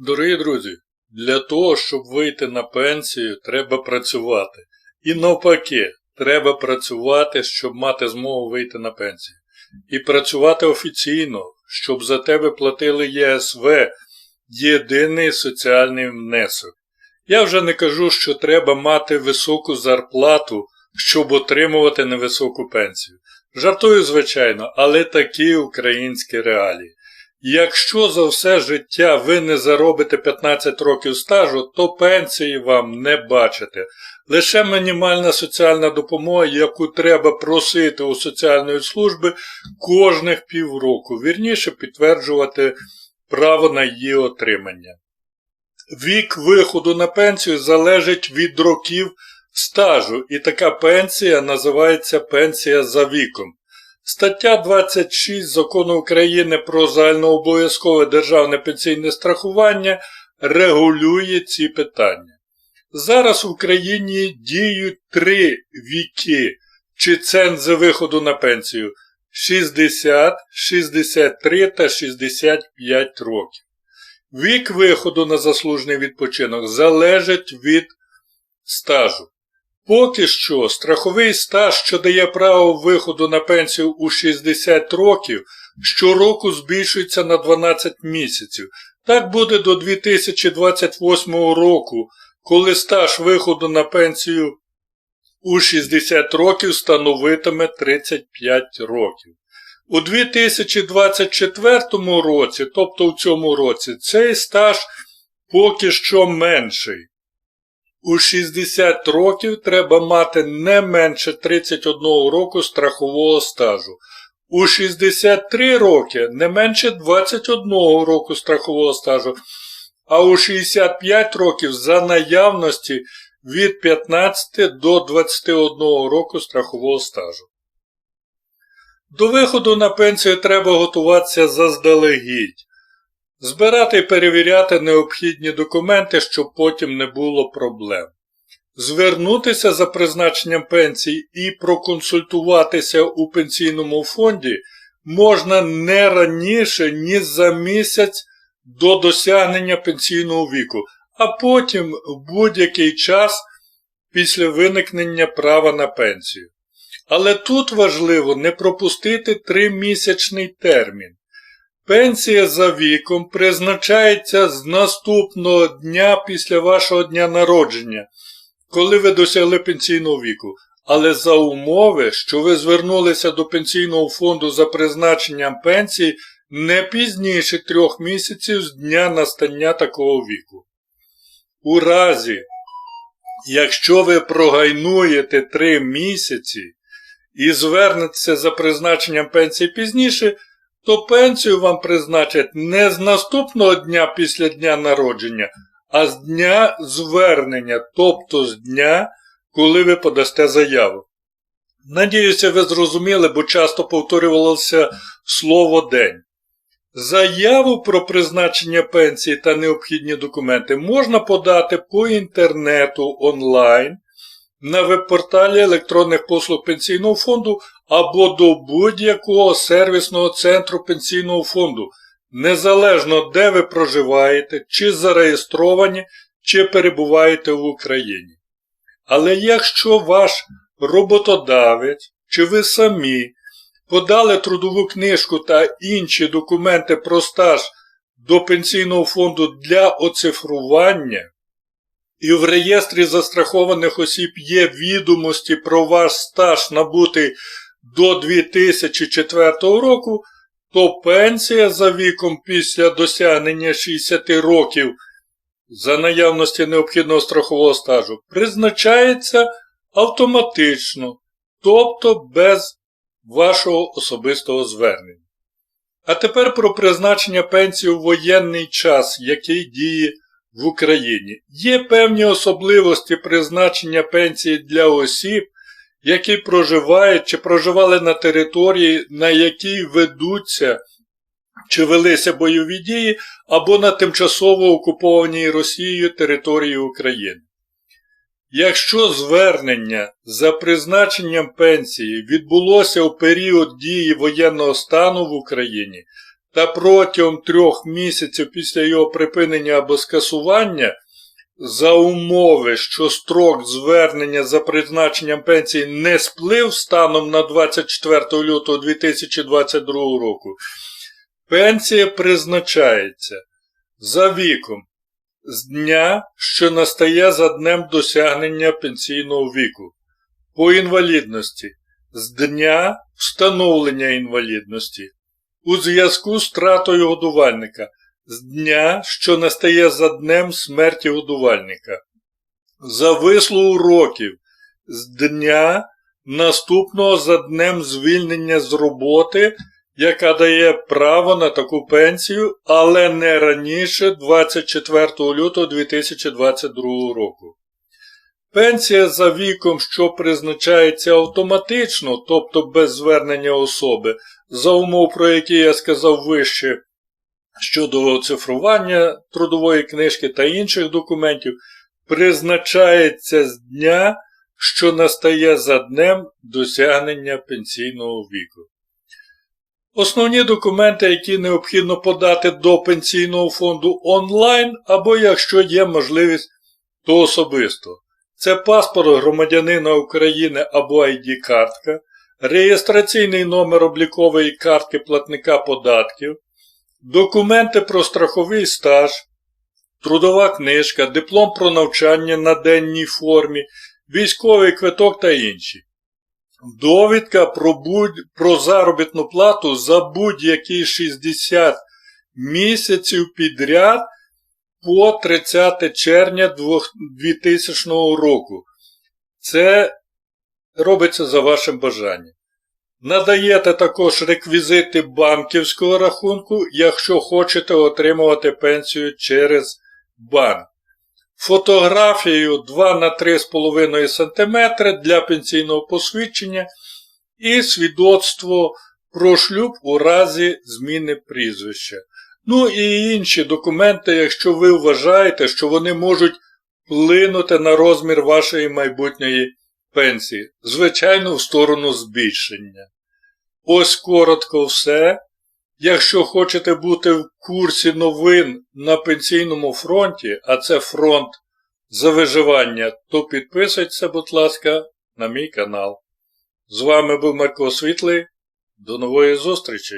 Дорогі друзі, для того, щоб вийти на пенсію, треба працювати. І навпаки, треба працювати, щоб мати змогу вийти на пенсію. І працювати офіційно, щоб за тебе платили ЄСВ, єдиний соціальний внесок. Я вже не кажу, що треба мати високу зарплату, щоб отримувати невисоку пенсію. Жартую, звичайно, але такі українські реалії. Якщо за все життя ви не заробите 15 років стажу, то пенсії вам не бачите. Лише мінімальна соціальна допомога, яку треба просити у соціальної служби кожних півроку, вірніше підтверджувати право на її отримання. Вік виходу на пенсію залежить від років стажу, і така пенсія називається пенсія за віком. Стаття 26 Закону України про загальнообов'язкове державне пенсійне страхування регулює ці питання. Зараз в Україні діють три віки чи цензи виходу на пенсію 60, 63 та 65 років. Вік виходу на заслужений відпочинок залежить від стажу. Поки що страховий стаж, що дає право виходу на пенсію у 60 років, щороку збільшується на 12 місяців. Так буде до 2028 року, коли стаж виходу на пенсію у 60 років становитиме 35 років. У 2024 році, тобто в цьому році, цей стаж поки що менший. У 60 років треба мати не менше 31 року страхового стажу. У 63 роки не менше 21 року страхового стажу, а у 65 років за наявності від 15 до 21 року страхового стажу. До виходу на пенсію треба готуватися заздалегідь. Збирати і перевіряти необхідні документи, щоб потім не було проблем. Звернутися за призначенням пенсії і проконсультуватися у пенсійному фонді можна не раніше, ніж за місяць до досягнення пенсійного віку, а потім в будь-який час після виникнення права на пенсію. Але тут важливо не пропустити тримісячний термін. Пенсія за віком призначається з наступного дня після вашого дня народження, коли ви досягли пенсійного віку. Але за умови, що ви звернулися до пенсійного фонду за призначенням пенсії не пізніше трьох місяців з дня настання такого віку. У разі, якщо ви прогайнуєте три місяці і звернетеся за призначенням пенсії пізніше, то пенсію вам призначать не з наступного дня після дня народження, а з дня звернення, тобто з дня, коли ви подасте заяву. Надіюся, ви зрозуміли, бо часто повторювалося слово день. Заяву про призначення пенсії та необхідні документи можна подати по інтернету онлайн на веб-порталі електронних послуг Пенсійного фонду або до будь-якого сервісного центру Пенсійного фонду, незалежно де ви проживаєте, чи зареєстровані, чи перебуваєте в Україні. Але якщо ваш роботодавець чи ви самі подали трудову книжку та інші документи про стаж до Пенсійного фонду для оцифрування, і в реєстрі застрахованих осіб є відомості про ваш стаж набутий до 2004 року, то пенсія за віком після досягнення 60 років за наявності необхідного страхового стажу призначається автоматично, тобто без вашого особистого звернення. А тепер про призначення пенсії у воєнний час, який діє в Україні. Є певні особливості призначення пенсії для осіб, які проживають чи проживали на території, на якій ведуться чи велися бойові дії, або на тимчасово окупованій Росією території України. Якщо звернення за призначенням пенсії відбулося у період дії воєнного стану в Україні та протягом трьох місяців після його припинення або скасування за умови, що строк звернення за призначенням пенсії не сплив станом на 24 лютого 2022 року, пенсія призначається за віком з дня, що настає за днем досягнення пенсійного віку, по інвалідності з дня встановлення інвалідності, у зв'язку з втратою годувальника з дня, що настає за днем смерті годувальника, за вислугу років з дня, наступного за днем звільнення з роботи, яка дає право на таку пенсію, але не раніше 24 лютого 2022 року. Пенсія за віком, що призначається автоматично, тобто без звернення особи, за умов, про які я сказав вище, щодо оцифрування трудової книжки та інших документів, призначається з дня, що настає за днем досягнення пенсійного віку. Основні документи, які необхідно подати до пенсійного фонду онлайн, або якщо є можливість, то особисто. Це паспорт громадянина України або ID-картка, реєстраційний номер облікової картки платника податків, документи про страховий стаж, трудова книжка, диплом про навчання на денній формі, військовий квиток та інші. Довідка про, будь... про заробітну плату за будь-які 60 місяців підряд по 30 червня 2000 року. Це робиться за вашим бажанням. Надаєте також реквізити банківського рахунку, якщо хочете отримувати пенсію через банк. Фотографію 2 на 3,5 см для пенсійного посвідчення і свідоцтво про шлюб у разі зміни прізвища. Ну і інші документи, якщо ви вважаєте, що вони можуть вплинути на розмір вашої майбутньої пенсії, звичайно, в сторону збільшення. Ось коротко все. Якщо хочете бути в курсі новин на пенсійному фронті, а це фронт за виживання, то підписуйтесь, будь ласка, на мій канал. З вами був Марко Світлий. До нової зустрічі!